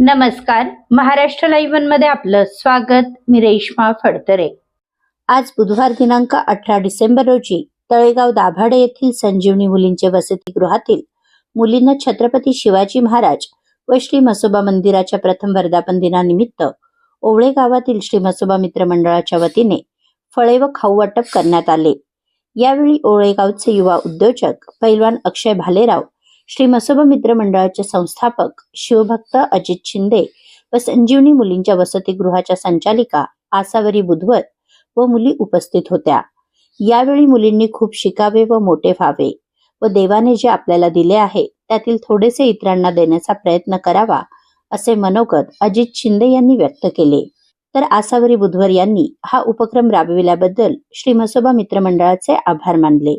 नमस्कार. महाराष्ट्र लाईव्हमध्ये आपलं स्वागत. मी रेश्मा फडतरे. आज बुधवार दिनांक अठरा डिसेंबर रोजी तळेगाव दाभाडे येथील संजीवनी मुलींचे वसतिगृहातील मुलींना छत्रपती शिवाजी महाराज व श्री म्हसोबा मंदिराच्या प्रथम वर्धापन दिनानिमित्त ओवळे गावातील श्री म्हसोबा मित्र मंडळाच्या वतीने फळे व खाऊ वाटप करण्यात आले. यावेळी ओळेगावचे युवा उद्योजक पैलवान अक्षय भालेराव श्री म्हसोबा मित्र मंडळाचे संस्थापक शिवभक्त अजित शिंदे व संजीवनी मुलींच्या वसतिगृहाच्या संचालिका आसावरी बुधवर व मुली उपस्थित होत्या. यावेळी मुलींनी खूप शिकावे व मोठे व्हावे व देवाने जे आपल्याला दिले आहे त्यातील थोडेसे इतरांना देण्याचा प्रयत्न करावा असे मनोगत अजित शिंदे यांनी व्यक्त केले. तर आसावरी बुधवर यांनी हा उपक्रम राबविल्याबद्दल श्री मसोबा मित्र मंडळाचे आभार मानले.